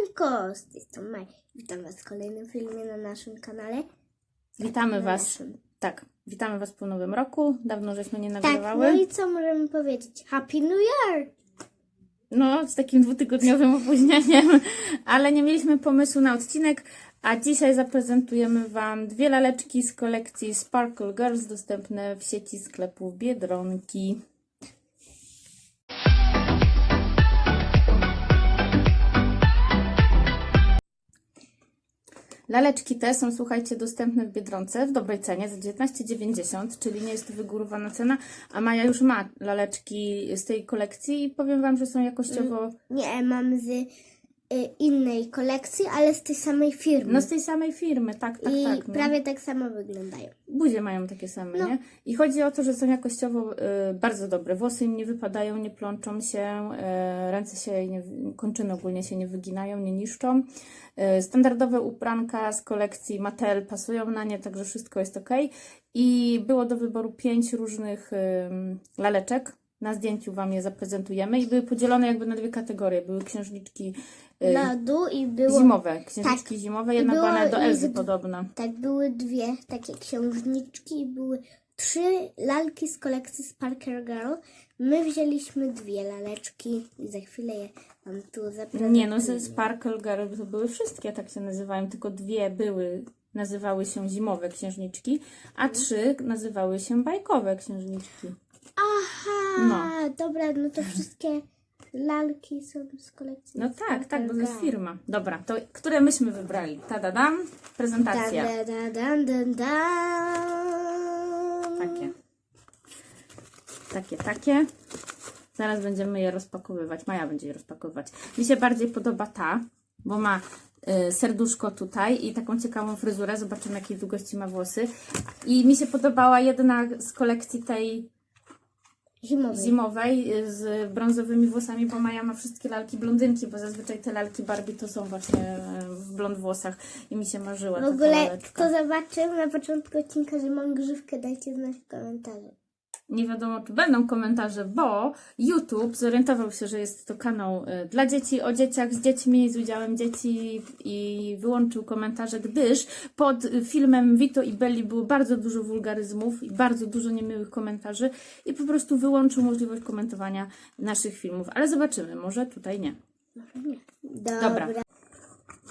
Siemanko! Z tej strony Maj. Witam Was w kolejnym filmie na naszym kanale. Witamy Na Was. naszym. Tak, witamy Was po nowym roku. Dawno żeśmy nie Tak, nagrywały. no i co możemy powiedzieć? Happy New Year! No, z takim dwutygodniowym opóźnieniem, ale nie mieliśmy pomysłu na odcinek, a dzisiaj zaprezentujemy Wam dwie laleczki z kolekcji Sparkle Girls dostępne w sieci sklepów Biedronki. Laleczki te są, słuchajcie, dostępne w Biedronce w dobrej cenie za 19,90, czyli nie jest to wygórowana cena, a Maja już ma laleczki z tej kolekcji i powiem Wam, że są jakościowo, Nie, mam z innej kolekcji, ale z tej samej firmy. no z tej samej firmy, tak, tak, I tak. No. prawie tak samo wyglądają. Buzie mają takie same, No. nie? I chodzi o to, że są jakościowo y, bardzo dobre. Włosy im nie wypadają, nie plączą się, y, ręce się, nie, kończyny ogólnie się nie wyginają, nie niszczą. Y, standardowe ubranka z kolekcji Mattel pasują na nie, także wszystko jest ok. I było do wyboru pięć różnych y, laleczek. Na zdjęciu Wam je zaprezentujemy i były podzielone jakby na dwie kategorie. Były księżniczki y, Lodu i było... zimowe, księżniczki zimowe, jedna było była do ich Elzy d- podobna. Tak, były dwie takie księżniczki i były trzy lalki z kolekcji Sparker Girl. My wzięliśmy dwie laleczki i za chwilę je Wam tu zaprezentuję. Nie, no ze Sparkle Girl to były wszystkie, tak się nazywają, tylko dwie były, nazywały się zimowe księżniczki, a trzy nazywały się bajkowe księżniczki. Aha, No. dobra, no to wszystkie lalki są z kolekcji No tak, tak, bo to jest firma. Dobra, to które myśmy wybrali? Tadadam, prezentacja. Da, da, da, da, da, da. Takie. Takie, takie. Zaraz będziemy je rozpakowywać. Maja będzie je rozpakowywać. Mi się bardziej podoba ta, bo ma y, serduszko tutaj i taką ciekawą fryzurę. Zobaczymy, jakiej długości ma włosy. I mi się podobała jedna z kolekcji tej Zimowy. zimowej y, z brązowymi włosami, bo Maja ma wszystkie lalki blondynki, bo zazwyczaj te lalki Barbie to są właśnie y, w blond włosach i mi się marzyła W ogóle, laleczka. kto zobaczył na początku odcinka, że mam grzywkę, dajcie znać w komentarzu. Nie wiadomo, czy będą komentarze, bo YouTube zorientował się, że jest to kanał y, dla dzieci, o dzieciach, z dziećmi, z udziałem dzieci i wyłączył komentarze, gdyż pod filmem Vito i Belli było bardzo dużo wulgaryzmów i bardzo dużo niemiłych komentarzy i po prostu wyłączył możliwość komentowania naszych filmów. Ale zobaczymy, może tutaj nie. Dobra. Dobra.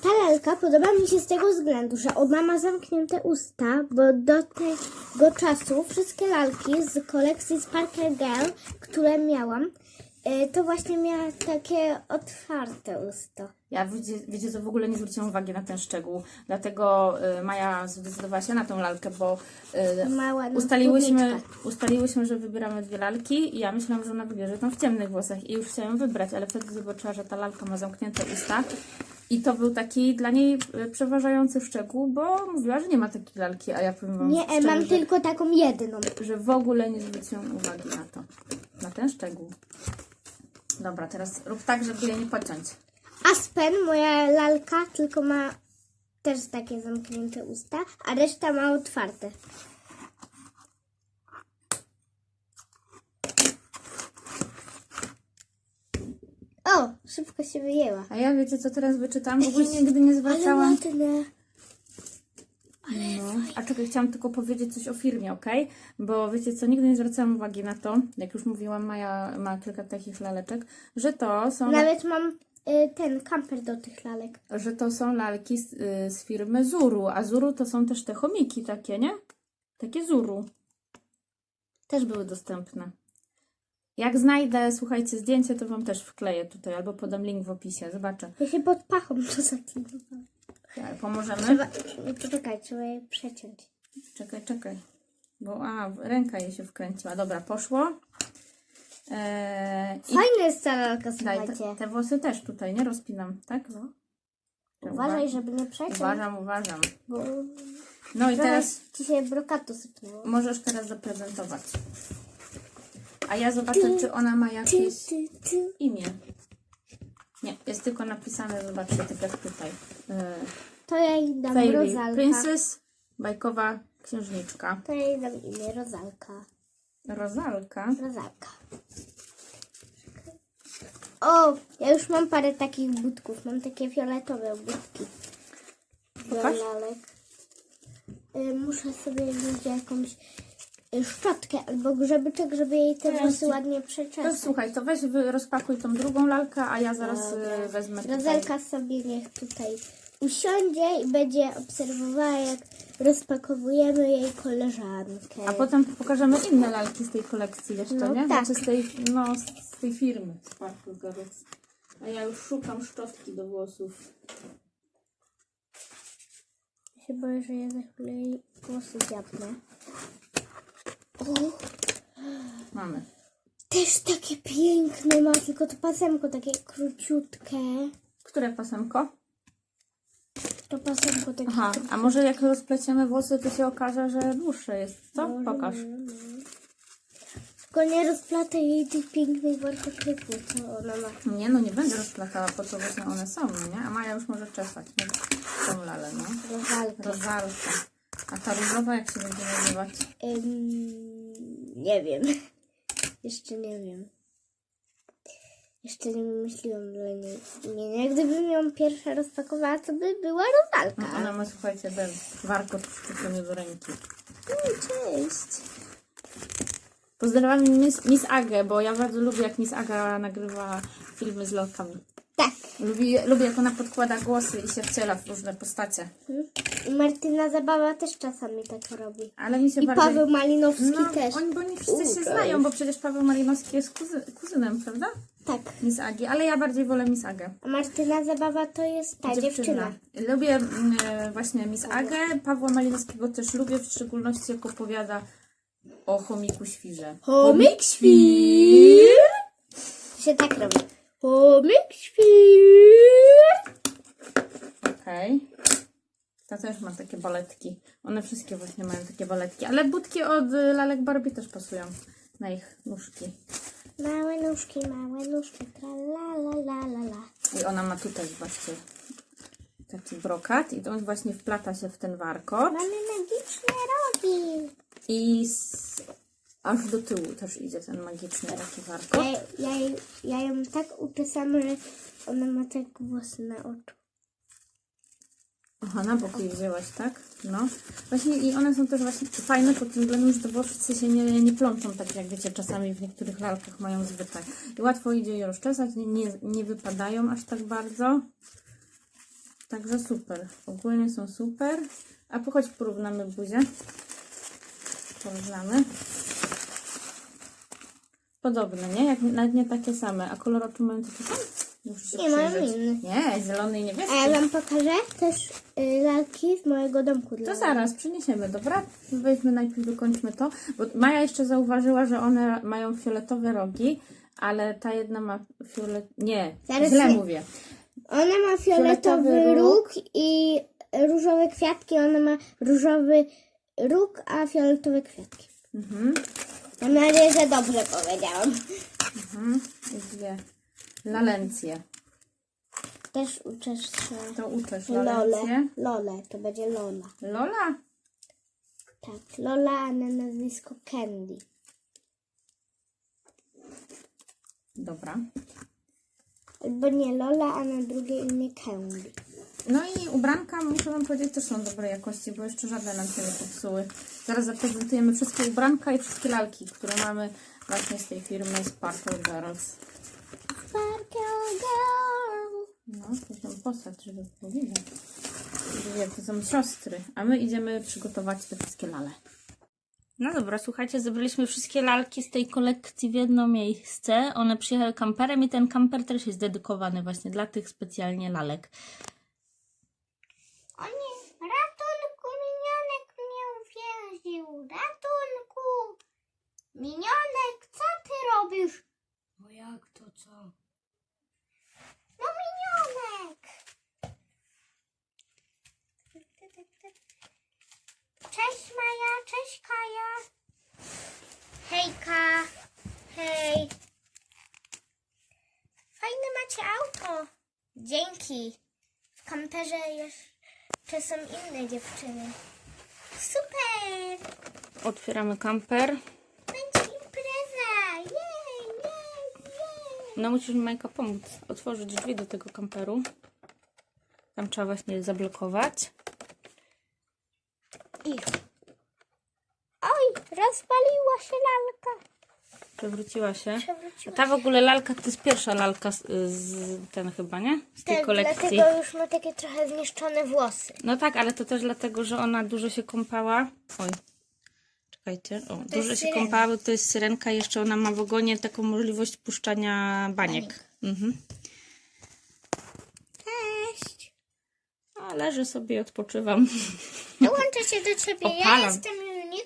Ta lalka podoba mi się z tego względu, że ona ma zamknięte usta, bo do tego czasu wszystkie lalki z kolekcji Sparkle Girl, które miałam, y, to właśnie miała takie otwarte usta. Ja wiecie, wiecie co, w ogóle nie zwróciłam uwagi na ten szczegół, dlatego y, Maja zdecydowała się na tą lalkę, bo y, Mała no, Ustaliłyśmy, ustaliłyśmy, że wybieramy dwie lalki i ja myślałam, że ona wybierze tą w ciemnych włosach i już chciałam wybrać, ale wtedy zobaczyła, że ta lalka ma zamknięte usta i to był taki dla niej y, przeważający szczegół, bo mówiła, że nie ma takiej lalki, a ja powiem wam Nie, e, szczerze, mam tylko taką jedną. że w ogóle nie zwróciłam uwagi na to, na ten szczegół. Dobra, teraz rób tak, żeby jej nie pociąć. Aspen, moja lalka, tylko ma też takie zamknięte usta, a reszta ma otwarte. O, szybko się wyjęła. A ja wiecie, co teraz wyczytałam? W ogóle nigdy nie Ale zwracałam ładne. No. A czekaj, chciałam tylko powiedzieć coś o firmie, ok? Bo wiecie co, nigdy nie zwracałam uwagi na to, jak już mówiłam, Maja ma kilka takich laleczek, że to są, Nawet mam y, ten kamper do tych lalek. że to są lalki z, y, z firmy Zuru, a Zuru to są też te chomiki takie, nie? Takie Zuru. Też były dostępne. Jak znajdę, słuchajcie, zdjęcie, to Wam też wkleję tutaj, albo podam link w opisie, zobaczę. Ja się pod pachą to zaklinowałam. Tak, Pomożemy? Trzeba, poczekaj, trzeba je przeciąć. Czekaj, czekaj. Bo a, ręka jej się wkręciła. Dobra, poszło. Eee, i Fajna jest ta lalka, Daj, słuchajcie. te, te włosy też tutaj, nie rozpinam, tak? No. Uważaj, żeby nie przeciąć, Uważam, uważam. bo No i teraz teraz ci się brokatu sypnęło. możesz teraz zaprezentować. A ja zobaczę, czy ona ma jakieś imię. Nie, jest tylko napisane, zobaczcie, tak jak tutaj. Eee, To ja jej dam Fairy Rozalka. Princess, bajkowa księżniczka. To ja jej dam imię Rozalka. Rozalka. Rozalka. O, ja już mam parę takich budków. Mam takie fioletowe budki. Dla Pokaż. lalek. Y, Muszę sobie wziąć jakąś szczotkę albo grzebyczek, żeby jej te włosy ładnie To przeczesać. słuchaj, to weź wy, rozpakuj tą drugą lalkę, a ja zaraz Dobra. y, wezmę tutaj. Rozelka sobie niech tutaj usiądzie i będzie obserwowała, jak rozpakowujemy jej koleżankę. A potem pokażemy inne lalki z tej kolekcji jeszcze, No nie? tak. Znaczy z tej, no, z tej firmy. A ja już szukam szczotki do włosów. Ja się boję, że ja za chwilę jej włosy zjadnę. Mamy. też takie piękne ma, tylko to pasemko takie króciutkie. Które pasemko? To pasemko takie Aha, a może jak rozpleciemy włosy, to się okaże, że dłuższe jest, co? Pokaż. Tylko nie rozplataj jej tych pięknych warkoczyków, co ona ma. Nie, no nie będę rozplatała, po co właśnie one są, no nie? A Maja już może czesać, nie? Tą lalę, no. Rozwalkę. Rozalka. A ta różowa jak się będzie nazywać? Ym, nie wiem. Jeszcze nie wiem. Jeszcze nie wymyśliłam dla niej imienia. Gdybym ją pierwsza rozpakowała, to by była No, rozwalka. ona ma, słuchajcie, ten warkot wszczepiony do ręki. No, cześć. Pozdrawiam Miss, Miss Agę, bo ja bardzo lubię, jak Miss Aga nagrywa filmy z lalkami. Tak. Lubię, lubię jak ona podkłada głosy i się wciela w różne postacie. I Martyna Zabawa też czasami tak robi. Ale mi się I bardziej... Paweł Malinowski no, też. Oni, bo oni wszyscy U, się cześć. znają, bo przecież Paweł Malinowski jest kuzy, kuzynem, prawda? Tak. Miss Agi, ale ja bardziej wolę Miss Agę. A Martyna Zabawa to jest ta dziewczyna. Lubię mm, e, właśnie Miss Agę. Pawła Malinowskiego też lubię, w szczególności jak opowiada o chomiku świrze. Chomik świr. To się tak robi. Chomik świr. Okej. Ta też ma takie baletki. One wszystkie właśnie mają takie baletki. Ale budki od y, lalek Barbie też pasują na ich nóżki. Małe nóżki, małe nóżki, tra la la la la la. I ona ma tutaj właśnie taki brokat i to on właśnie wplata się w ten warkot. Mamy magiczne rogi. I. aż do tyłu też idzie ten magiczny taki warkot. Ja, ja, ja ją tak uczesam, że ona ma tak włosy na oczu. Aha, na boku je wzięłaś, tak? No. Właśnie i one są też właśnie fajne pod tym względem, że te włosy się nie, nie plączą, tak jak wiecie, czasami w niektórych lalkach mają zwykle. I łatwo idzie je rozczesać, nie, nie, nie wypadają aż tak bardzo. Także super. Ogólnie są super. A pochodź porównamy buzię. Porównamy. Podobne, nie? Jak, nawet nie takie same. A kolor oczu mają takie same? Muszę się Nie, mają przyjrzeć. inny. Nie, zielony i niebieski. A ja wam pokażę też y, lalki z mojego domku. Dla To zaraz przyniesiemy, dobra? Weźmy najpierw, dokończmy to. Bo Maja jeszcze zauważyła, że one mają fioletowe rogi, ale ta jedna ma fiolet... Nie, Zaraz źle mówię. Ona ma fioletowy Fioletowy róg. róg i różowe kwiatki. Ona ma różowy róg, a fioletowe kwiatki. Mhm. Mam nadzieję, że dobrze powiedziałam. mhm. I dwie lalencje. Też uczesz się To uczesz Lole. lalencje. Lole, to będzie Lola. Lola? Tak, Lola, a na nazwisko Candy. Dobra. Albo nie Lola, a na drugie imię Candy. No i ubranka, muszę Wam powiedzieć, też są dobrej jakości, bo jeszcze żadne nam się nie popsuły. Zaraz zaprezentujemy wszystkie ubranka i wszystkie lalki, które mamy właśnie z tej firmy Sparkle Girls. Sparkle Girl. No, to tam postać, żeby było widać. Dwie, to są siostry, a my idziemy przygotować te wszystkie lale. No dobra, słuchajcie, zebraliśmy wszystkie lalki z tej kolekcji w jedno miejsce. One przyjechały kamperem i ten kamper też jest dedykowany właśnie dla tych specjalnie lalek. O nie, ratunku, minionek mnie uwięził. Ratunku. Minionek, co ty robisz? No jak to co? No minionek. Cześć Maja, cześć Kaja. Hejka, hej. Fajne macie auto. Dzięki. W kamperze jeszcze są inne dziewczyny. Super. Otwieramy kamper. Będzie impreza. Jej, jej, jej. No musisz mi Majka pomóc otworzyć drzwi do tego kamperu. Tam trzeba właśnie zablokować. I... Oj, rozpaliła się lalka. Przewróciła się. Przewróciła Ta w ogóle lalka to jest pierwsza lalka z, z ten chyba, nie? Z tej Tak, kolekcji. dlatego już ma takie trochę zniszczone włosy. No tak, ale to też dlatego, że ona dużo się kąpała. Oj. Czekajcie. O, dużo się kąpała, bo to jest syrenka. Jeszcze ona ma w ogonie taką możliwość puszczania baniek. Baniek. Mhm. Cześć. A leżę sobie i odpoczywam. Dołączę się do ciebie. Ja Opalam. jestem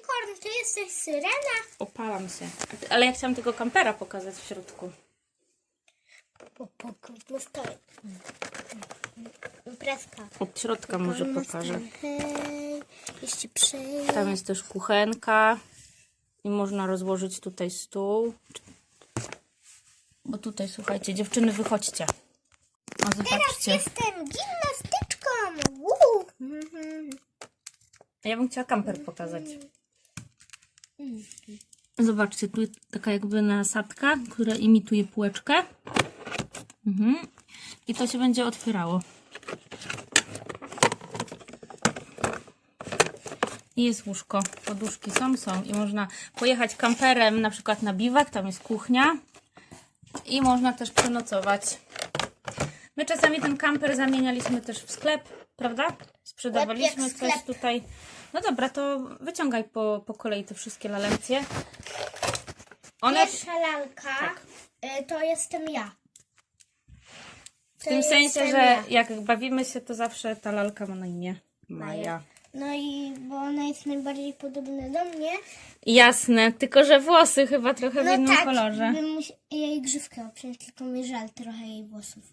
unicorn, ty jesteś syrena. Opalam się. Ale ja chciałam tego kampera pokazać w środku. Stoi. Imprezka. Od środka może pokażę. Tam jest też kuchenka. I można rozłożyć tutaj stół. Bo tutaj, słuchajcie, dziewczyny, wychodźcie. O, zobaczcie. Jestem gimnastyczką. Woo. Mhm. Ja bym chciała kamper pokazać. Zobaczcie, tu jest taka jakby nasadka, która imituje półeczkę. Mhm. I to się będzie otwierało. I jest łóżko. Poduszki są, są. I można pojechać kamperem na przykład na biwak, tam jest kuchnia. I można też przenocować. My czasami ten kamper zamienialiśmy też w sklep, prawda? Sprzedawaliśmy coś tutaj. No dobra, to wyciągaj po, po kolei te wszystkie lalencje. One Pierwsza lalka Tak. y, to jestem ja. w tym sensie, że ja. jak bawimy się, to zawsze ta lalka ma na imię Maja. No i bo ona jest najbardziej podobna do mnie. Jasne, tylko że włosy chyba trochę w No innym tak, kolorze. bym musi- jej grzywkę obciąć, tylko mi żal trochę jej włosów.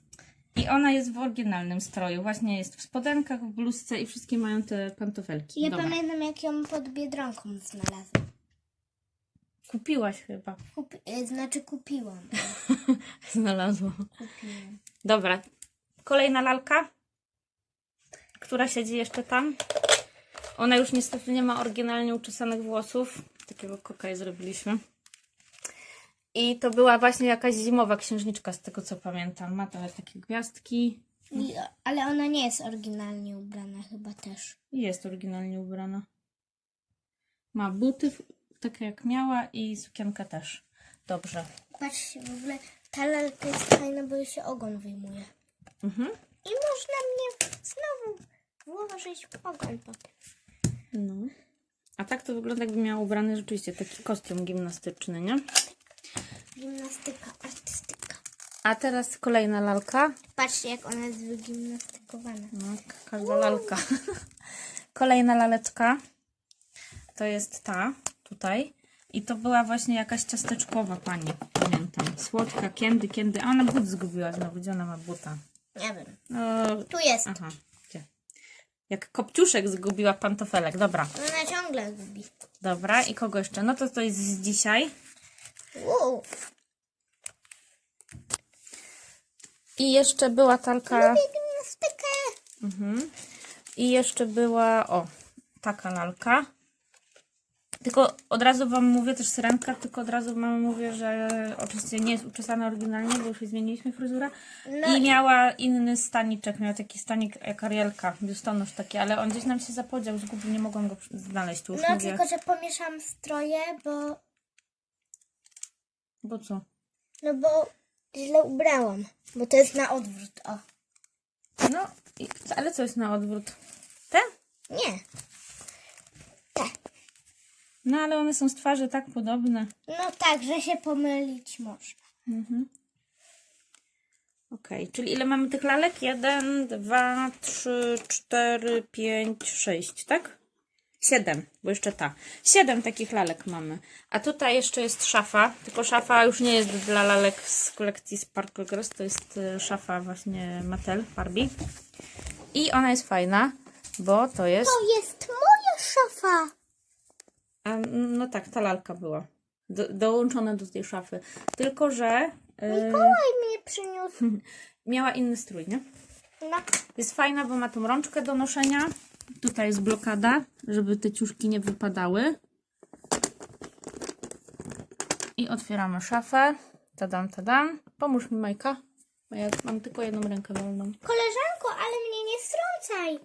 I ona jest w oryginalnym stroju. Właśnie jest w spodenkach, w bluzce i wszystkie mają te pantofelki. Ja Dobra. pamiętam, jak ją pod Biedronką znalazłam. Kupiłaś chyba. Kupi- y, znaczy kupiłam. Znalazłam. Kupiłam. Dobra. Kolejna lalka, która siedzi jeszcze tam. Ona już niestety nie ma oryginalnie uczesanych włosów. Takiego kokaja zrobiliśmy. I to była właśnie jakaś zimowa księżniczka, z tego co pamiętam. Ma nawet takie gwiazdki. I, ale ona nie jest oryginalnie ubrana chyba też. Jest oryginalnie ubrana. Ma buty takie jak miała i sukienkę też. Dobrze. Patrzcie, w ogóle ta lalka jest fajna, bo jej się ogon wyjmuje. Mhm. I można mnie znowu włożyć w ogon potem. No. A tak to wygląda jakby miała ubrany rzeczywiście taki kostium gimnastyczny, nie? Gimnastyka, artystyka. A teraz kolejna lalka. Patrzcie, jak ona jest wygimnastykowana. No, każda lalka. Kolejna laleczka. To jest ta tutaj. I to była właśnie jakaś ciasteczkowa pani. Pamiętam. Słodka, kiedy, kiedy. A ona but zgubiła znowu. Gdzie ona ma buta? Nie wiem. No, Tu jest. aha. Gdzie? Jak kopciuszek zgubiła pantofelek. Dobra. Ona ciągle gubi. Dobra. I kogo jeszcze? No to to jest z dzisiaj. Wow. I jeszcze była gimnastykę. Mhm. I jeszcze była, o, taka lalka. Tylko od razu Wam mówię, też syrenka, tylko od razu Wam mówię, że oczywiście nie jest uczesana oryginalnie, bo już jej zmieniliśmy fryzurę. No I miała inny staniczek, miała taki stanik jak Arielka, biustonosz taki, ale on gdzieś nam się zapodział, zgubił, nie mogłam go znaleźć, tu już No mówię. tylko, że pomieszam stroje, bo... Bo co? No bo źle ubrałam. Bo to jest na odwrót, o. No, i, ale co jest na odwrót? Te? Nie. No, ale one są z twarzy tak podobne. No tak, że się pomylić można. Okej, czyli ile mamy tych lalek? Jeden, dwa, trzy, cztery, pięć, sześć, tak? Siedem, bo jeszcze ta. Siedem takich lalek mamy. A tutaj jeszcze jest szafa, tylko szafa już nie jest dla lalek z kolekcji Sparkle Girls, to jest e, szafa właśnie Mattel Barbie. I ona jest fajna, bo to jest... To jest moja szafa. A, no tak, ta lalka była. Do, dołączona do tej szafy. Tylko, że e, Mikołaj mnie przyniósł. miała inny strój, nie? No. Jest fajna, bo ma tą rączkę do noszenia. Tutaj jest blokada, żeby te ciuszki nie wypadały. I otwieramy szafę. Tadam, tadam. Pomóż mi, Majka. Bo ja mam tylko jedną rękę wolną. Koleżanko, ale mnie nie strącaj.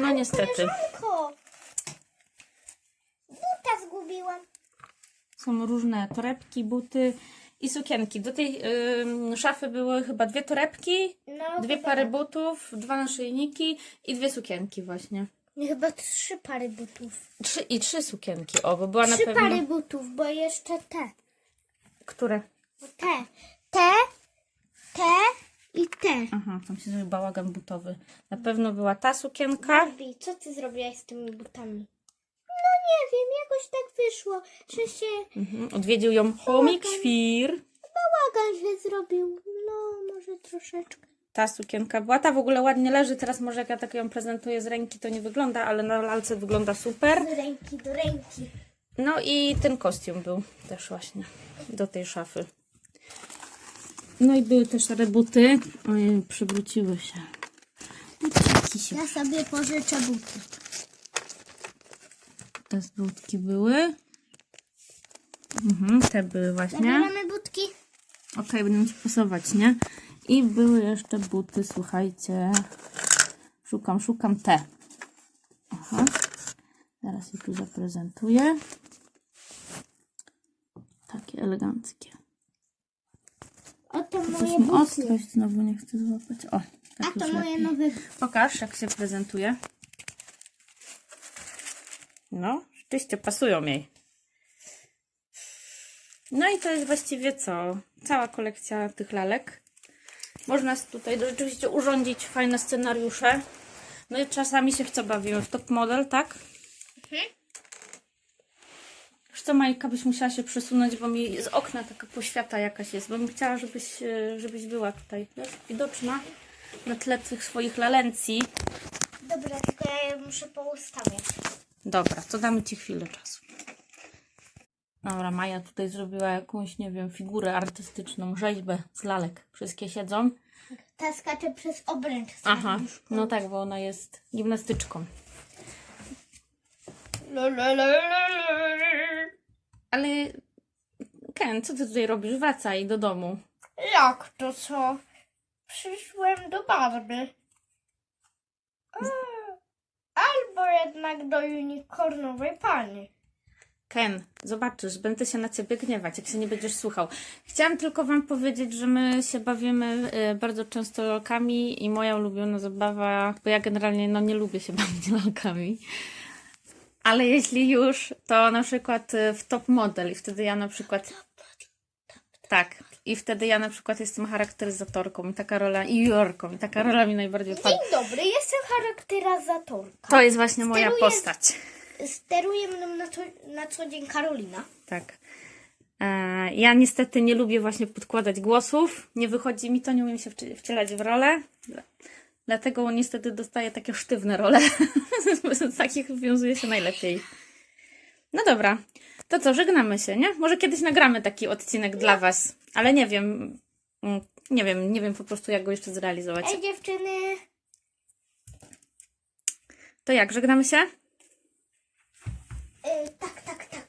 No niestety. Koleżanko. Buta zgubiłam. Są różne torebki, buty i sukienki. Do tej ym, szafy były chyba dwie torebki, No, dwie chyba pary tak. butów, dwa naszyjniki i dwie sukienki właśnie. Nie, Chyba trzy pary butów. Trzy, I trzy sukienki, o, bo była Trzy na pewno... pary butów, bo jeszcze te. Które? Te. Te. Te i te. Aha, tam się zrobił bałagan butowy. Na pewno była ta sukienka. Barbie, co ty zrobiłaś z tymi butami? Nie wiem, jakoś tak wyszło, że się Mhm. Odwiedził ją chomik świr. bałagan się zrobił. No, może troszeczkę. Ta sukienka była. Ta w ogóle ładnie leży. Teraz może jak ja tak ją prezentuję z ręki, to nie wygląda, ale na lalce wygląda super. Do ręki, do ręki. No i ten kostium był też właśnie do tej szafy. No i były też szare buty. Ojej, przewróciły się. Buciki się. Ja sobie pożyczę buty. Te butki były. Mhm, te były właśnie. Zabieramy butki. Okej, będą ci pasować, nie? I były jeszcze buty, słuchajcie. Szukam, szukam te. Aha. Zaraz je tu zaprezentuję. Takie eleganckie. Oto Coś moje buty. ostrość znowu nie chcę złapać. O, tak A to moje lepiej. nowe Pokaż, jak się prezentuje. No, rzeczywiście pasują jej. No i to jest właściwie co? Cała kolekcja tych lalek. Można tutaj rzeczywiście urządzić fajne scenariusze. My czasami się w co bawimy? W top model, tak? Wiesz co, Majka, byś musiała się przesunąć, bo mi z okna taka poświata jakaś jest, bo bym chciała, żebyś, e, żebyś była tutaj, wiesz, widoczna na tle tych swoich lalencji. Dobra, tylko ja je muszę poustawiać. Dobra, to damy Ci chwilę czasu. Dobra, Maja tutaj zrobiła jakąś, nie wiem, figurę artystyczną, rzeźbę z lalek. Wszystkie siedzą. Ta skacze przez obręcz. Aha, no tak, bo ona jest gimnastyczką. Ale Ken, co Ty tutaj robisz? Wracaj do domu. Jak to co? Przyszłem do Barby. Jednak do unicornowej pani. Ken, zobaczysz, będę się na ciebie gniewać, jak się nie będziesz słuchał. Chciałam tylko wam powiedzieć, że my się bawimy y, bardzo często lalkami i moja ulubiona zabawa, bo ja generalnie no nie lubię się bawić lalkami. Ale jeśli już, to na przykład y, w top model i wtedy ja na przykład tak, i wtedy ja na przykład jestem charakteryzatorką i taka rola, i jurorką, i taka rola mi najbardziej Dzień dobry, jestem charakteryzatorka. To jest właśnie moja Steruję- postać. Steruje mną na co, na co dzień Karolina. Tak. E, Ja niestety nie lubię właśnie podkładać głosów. Nie wychodzi mi to, nie umiem się wci- wcielać w rolę. Dla- Dlatego niestety dostaję takie sztywne role. Z takich wiązuje się najlepiej. No dobra. To co, żegnamy się, nie? Może kiedyś nagramy taki odcinek dla Was. Ale nie wiem. mm, Nie wiem, nie wiem po prostu jak go jeszcze zrealizować. Ej dziewczyny, To jak, żegnamy się? y, tak, tak, tak.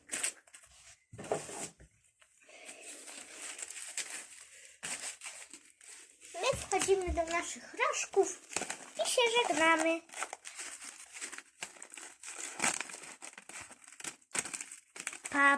My wchodzimy do naszych rożków i się żegnamy. Pa,